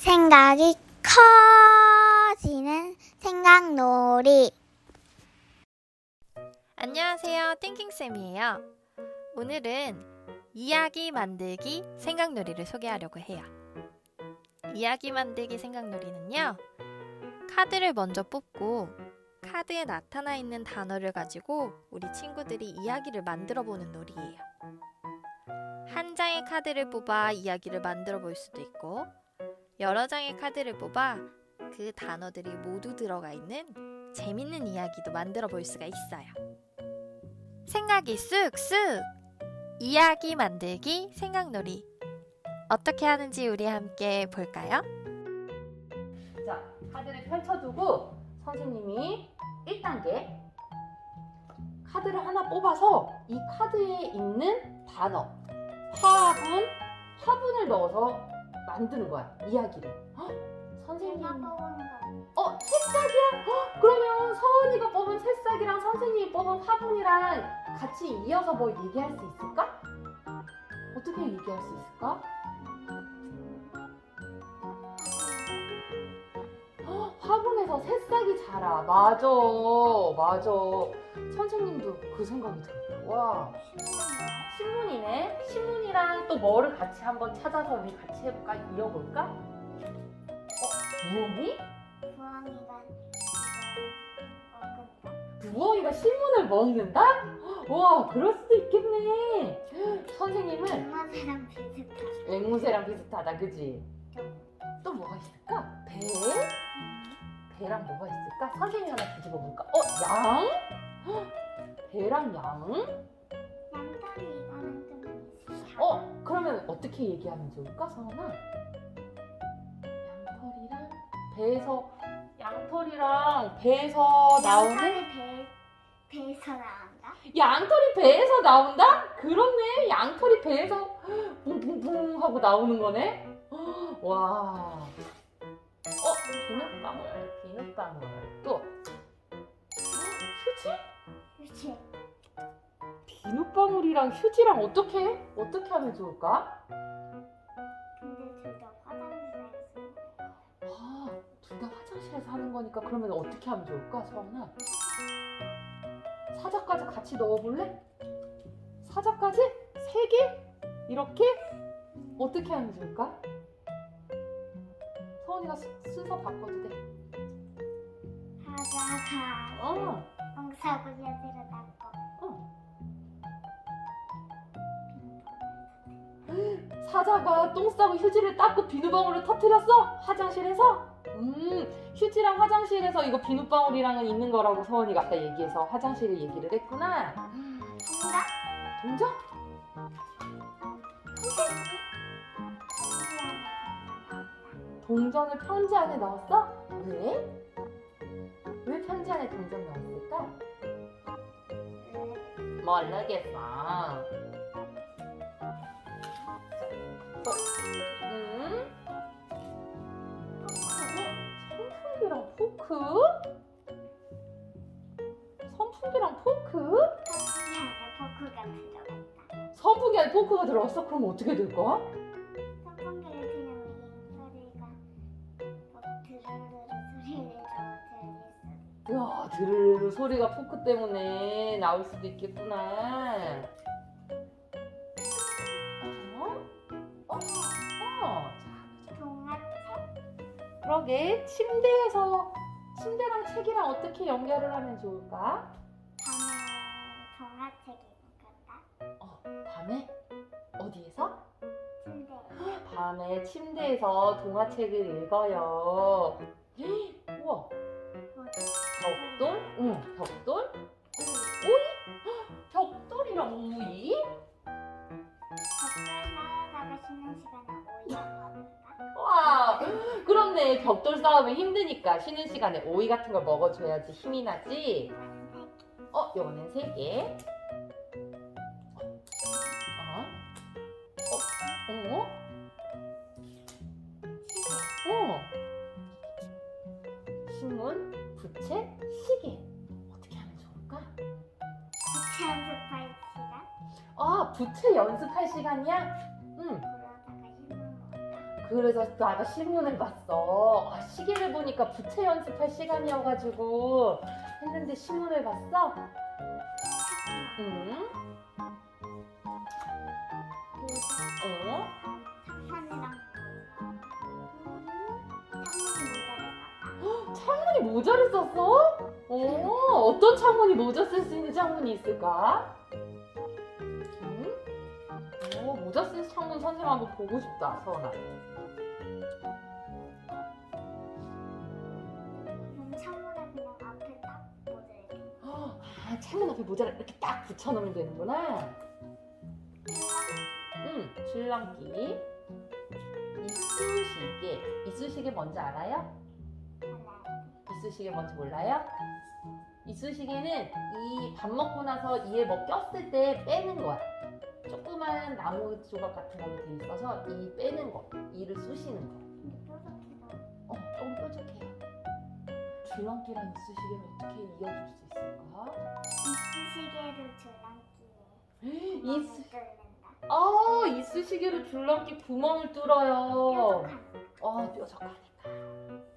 생각이 커지는 생각놀이. 안녕하세요. 띵킹쌤이에요. 오늘은 이야기 만들기 생각놀이를 소개하려고 해요. 이야기 만들기 생각놀이는요. 카드를 먼저 뽑고 카드에 나타나 있는 단어를 가지고 우리 친구들이 이야기를 만들어 보는 놀이예요. 한 장의 카드를 뽑아 이야기를 만들어 볼 수도 있고 여러 장의 카드를 뽑아 그 단어들이 모두 들어가 있는 재밌는 이야기도 만들어 볼 수가 있어요. 생각이 쑥쑥 이야기 만들기 생각놀이 어떻게 하는지 우리 함께 볼까요? 자, 카드를 펼쳐두고 선생님이 1단계 카드를 하나 뽑아서 이 카드에 있는 단어 화분, 화분을 넣어서 만드는 거야 이야기를 헉, 선생님 어? 새싹이야? 헉, 그러면 서은이가 뽑은 새싹이랑 선생님이 뽑은 화분이랑 같이 이어서 뭐 얘기할 수 있을까? 어떻게 얘기할 수 있을까? 헉, 화분에서 새싹이 자라. 맞아. 맞아. 선생님도 그 생각이 들었다. 와. 신문이네. 신문이랑 또 뭐를 같이 한번 찾아서 우리 같이 해볼까? 이어볼까? 어, 부엉이? 부엉이가 부엉이가 신문을 먹는다? 와, 그럴 수도 있겠네. 선생님은 엄마랑 비슷한. 앵무새랑 비슷하다, 그지? 또 뭐가 있을까? 배? 배랑 뭐가 있을까? 선생님 하나 뒤집어 볼까? 어, 양? 헉, 배랑 양? 좀 있어. 어, 그러면 어떻게 얘기하면 좋을까, 성원아? 양털이랑 배에서 양털이랑 배에서 나오는 양털이 배 배에서 나온다. 양털이 배에서 나온다? 그렇네. 양털이 배에서 붕붕붕 하고 나오는 거네. 와. 어, 비눗방울, 비눗방울. 또 휴지? 그렇지. 비눗방울이랑 휴지랑 어떻게 해? 어떻게 하면 좋을까? 근데 둘 다 화장실에서. 아, 둘 다 화장실에서 하는 거니까 그러면 어떻게 하면 좋을까, 서원아? 사자까지 같이 넣어볼래? 사자까지? 세 개? 이렇게? 어떻게 하면 좋을까? 서원이가 수- 순서 바꿔도 돼. 하다가 어, 엉사고리를 닦고. 어. 사자가 똥 싸고 휴지를 닦고 비눗방울을 터뜨렸어? 화장실에서? 음, 휴지랑 화장실에서 이거 비눗방울이랑은 있는 거라고 서원이가 아까 얘기해서 화장실을 얘기를 했구나. 정답? 동작? 동전을 편지 안에 넣었어? 왜? 왜 편지 안에 동전 넣었을까? 모르겠어. 음? 선풍기랑 포크? 선풍기랑 포크? 포크가 들어갔다. 선풍기 안에 포크가 들어갔어? 그럼 어떻게 될 거야? 드르르 소리가 포크 때문에 나올 수도 있겠구나. 어? 어? 어? 그러게 침대에서 침대랑 책이랑 어떻게 연결을 하면 좋을까? 밤에 동화책이 읽었다. 어, 밤에 어디에서? 침대. 밤에 침대에서 동화책을 읽어요. 우와, 벽돌? 응, 벽돌? 오이? 벽돌이랑 오이? 벽돌 쌓아다가 쉬는 시간에 먹을까? 와, 그렇네. 벽돌 싸움이 힘드니까 쉬는 시간에 오이 같은 걸 먹어줘야지 힘이 나지. 어, 요거는 세 개. 아, 부채 연습할 시간이야? 응. 그래서 또 아까 신문을 봤어. 아, 시계를 보니까 부채 연습할 시간이어가지고 했는데 신문을 봤어? 응? 어? 창문이 모자를 썼어? 어, 어떤 창문이 모자 쓸 수 있는 창문이 있을까? 응? 어, 모자 쓴 창문 선생님 한번 보고 싶다, 서원아. 모자라서 창문에 그냥 앞에 딱 모자 이렇게 아, 창문 앞에 모자를 이렇게 딱 붙여놓으면 되는구나. 응, 줄넘기. 이쑤시개. 이쑤시개 뭔지 알아요? 이쑤시개 뭔지 몰라요? 이쑤시개는 이 밥 먹고 나서 이에 뭐 꼈을 때 빼는 거야. 조그만 나무 조각 같은 걸로 돼 있어서 이 빼는 거, 이를 쑤시는 거. 어, 조금 뾰족해요. 줄넘기랑 이쑤시개를 어떻게 이어줄 수 있을까? 이쑤시개를 줄넘기에 이쑤, 뚫는다 아, 이쑤시개로 줄넘기 구멍을 뚫어요. 뾰족한 어, 뾰족하니까.